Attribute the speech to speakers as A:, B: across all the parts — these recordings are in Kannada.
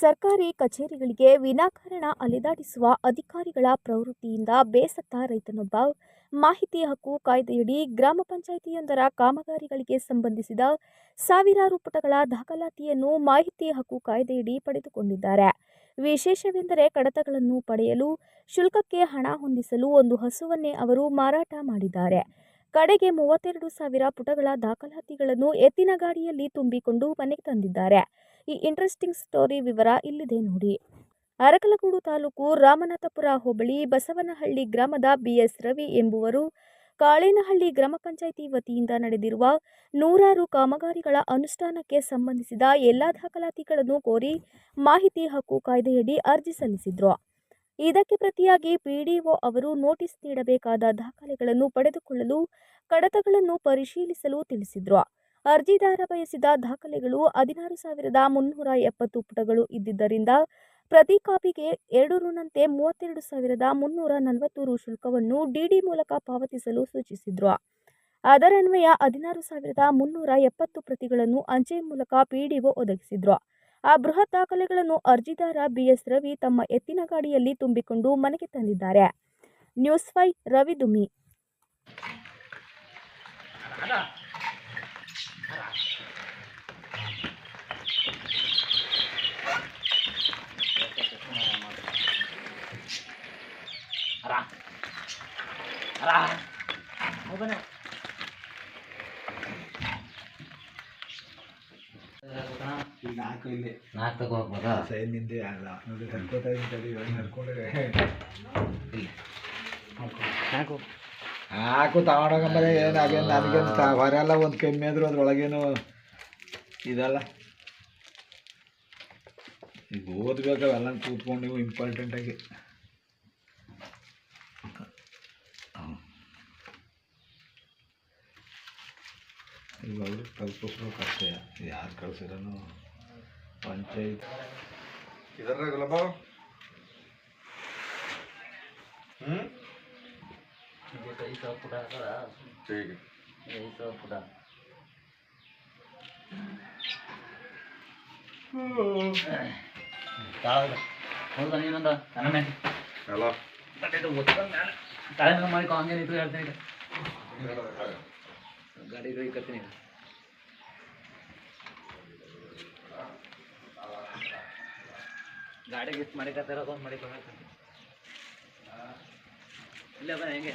A: ಸರ್ಕಾರಿ ಕಚೇರಿಗಳಿಗೆ ವಿನಾಕಾರಣ ಅಲೆದಾಡಿಸುವ ಅಧಿಕಾರಿಗಳ ಪ್ರವೃತ್ತಿಯಿಂದ ಬೇಸತ್ತ ರೈತನೊಬ್ಬ. ಮಾಹಿತಿ ಹಕ್ಕು ಕಾಯ್ದೆಯಡಿ ಗ್ರಾಮ ಪಂಚಾಯಿತಿಯೊಂದರ ಕಾಮಗಾರಿಗಳಿಗೆ ಸಂಬಂಧಿಸಿದ ಸಾವಿರಾರು ಪುಟಗಳ ದಾಖಲಾತಿಯನ್ನು ಮಾಹಿತಿ ಹಕ್ಕು ಕಾಯ್ದೆಯಡಿ ಪಡೆದುಕೊಂಡಿದ್ದಾರೆ. ವಿಶೇಷವೆಂದರೆ ಕಡತಗಳನ್ನು ಪಡೆಯಲು, ಶುಲ್ಕಕ್ಕೆ ಹಣ ಹೊಂದಿಸಲು ಒಂದು ಹಸುವನ್ನೇ ಅವರು ಮಾರಾಟ ಮಾಡಿದ್ದಾರೆ. ಕಡೆಗೆ ಮೂವತ್ತೆರಡು ಸಾವಿರ ಪುಟಗಳ ದಾಖಲಾತಿಗಳನ್ನು ಎತ್ತಿನ ಗಾಡಿಯಲ್ಲಿ ತುಂಬಿಕೊಂಡು ಮನೆಗೆ ತಂದಿದ್ದಾರೆ. ಈ ಇಂಟ್ರೆಸ್ಟಿಂಗ್ ಸ್ಟೋರಿ ವಿವರ ಇಲ್ಲಿದೆ ನೋಡಿ. ಅರಕಲಗೂಡು ತಾಲೂಕು ರಾಮನಾಥಪುರ ಹೋಬಳಿ ಬಸವನಹಳ್ಳಿ ಗ್ರಾಮದ ಬಿಎಸ್ ರವಿ ಎಂಬುವರು ಕಾಳೇನಹಳ್ಳಿ ಗ್ರಾಮ ಪಂಚಾಯಿತಿ ವತಿಯಿಂದ ನಡೆದಿರುವ ನೂರಾರು ಕಾಮಗಾರಿಗಳ ಅನುಷ್ಠಾನಕ್ಕೆ ಸಂಬಂಧಿಸಿದ ಎಲ್ಲ ದಾಖಲಾತಿಗಳನ್ನು ಕೋರಿ ಮಾಹಿತಿ ಹಕ್ಕು ಕಾಯ್ದೆಯಡಿ ಅರ್ಜಿ ಸಲ್ಲಿಸಿದ್ರು. ಇದಕ್ಕೆ ಪ್ರತಿಯಾಗಿ ಪಿಡಿಒ ಅವರು ನೋಟಿಸ್ ನೀಡಬೇಕಾದ ದಾಖಲೆಗಳನ್ನು ಪಡೆದುಕೊಳ್ಳಲು ಕಡತಗಳನ್ನು ಪರಿಶೀಲಿಸಲು ತಿಳಿಸಿದ್ರು. ಅರ್ಜಿದಾರ ಬಯಸಿದ ದಾಖಲೆಗಳು ಹದಿನಾರು ಸಾವಿರದ ಮುನ್ನೂರ ಎಪ್ಪತ್ತು ಪುಟಗಳು ಇದ್ದಿದ್ದರಿಂದ ಪ್ರತಿ ಕಾಪಿಗೆ ಎರಡು ರುನಂತೆ ಮೂವತ್ತೆರಡು ಸಾವಿರದ ಮುನ್ನೂರ ನಲವತ್ತು ರು ಶುಲ್ಕವನ್ನು ಡಿಡಿ ಮೂಲಕ ಪಾವತಿಸಲು ಸೂಚಿಸಿದ್ರು. ಅದರನ್ವಯ ಹದಿನಾರು ಸಾವಿರದ ಮುನ್ನೂರ ಎಪ್ಪತ್ತು ಪ್ರತಿಗಳನ್ನು ಅಂಚೆ ಮೂಲಕ ಪಿಡಿಒ ಒದಗಿಸಿದ್ರು. ಆ ಬೃಹತ್ ದಾಖಲೆಗಳನ್ನು ಅರ್ಜಿದಾರ ಬಿಎಸ್ ರವಿ ತಮ್ಮ ಎತ್ತಿನ ಗಾಡಿಯಲ್ಲಿ ತುಂಬಿಕೊಂಡು ಮನೆಗೆ ತಂದಿದ್ದಾರೆ. ನ್ಯೂಸ್ ಫೈ ರವಿ ದುಮಿ.
B: ನಾಲ್ಕು ಇಲ್ಲಿ
C: ನಾಲ್ಕು ತಗೋ ಹೋಗ್ಬೋದಾ
B: ಸೈನ್ ನಿಂದೆ ಅಲ್ಲ ನೋಡಿ ನಡ್ಕೋತಾ ಇದ್ದೀನಿ ನಡ್ಕೊಂಡ್ರೆ
C: ನಾಲ್ಕು
B: ಹಾಕು ತಗೊಂಡೋಗಂಬರೆ ಏನು ಅದೇನು ನನಗೇನು ಹೊರಲ್ಲ ಒಂದು ಕಮ್ಮಿ ಆದರೂ ಅದ್ರೊಳಗೇನು ಇದಲ್ಲ. ಈಗ ಓದ್ಬೇಕು ಅವೆಲ್ಲ ಕೂತ್ಕೊಂಡು ನೀವು ಇಂಪಾರ್ಟೆಂಟಾಗಿ ಈಗ ಅವ್ರಿಗೆ ಕಲ್ಪಿಸ್ಬೇಕು ಅಷ್ಟೇ. ಯಾರು ಕಳ್ಸಿರೋನು? ಪಂಚಾಯತ್. ಇದರ ಬಾವು ಹ್ಞೂ
C: ಸಾವಿರ ಪುಟ ಹಾಕದ
B: ठीक
C: ಐದು ಸಾವಿರ ಪುಟ ತಾಳದ ಹೌದಾ ನೀನೊಂದ
B: ಹಲೋ
C: ತಾಳೆ ಮೇಲೆ. ಮಾಡಿ ಹಂಗೆ ನಿಂತು ಹೇಳ್ತೀನಿ ಗಾಡಿ ಹೋಗಿ ಕತ್ತೀನಿ ಈಗ. ಗಾಡಿ ಗಿಫ್ಟ್ ಮಾಡಿಕತ್ತಾರ ಅದೊಂದು ಮಾಡಿಕೊಳ್ಬೇಕು ಇಲ್ಲ ಬಾ ಹೆಂಗೆ?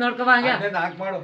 C: ನೋಡ್ಕೊ ಬಾ ಹಂಗೆ
B: ನಾಲ್ಕು ಮಾಡು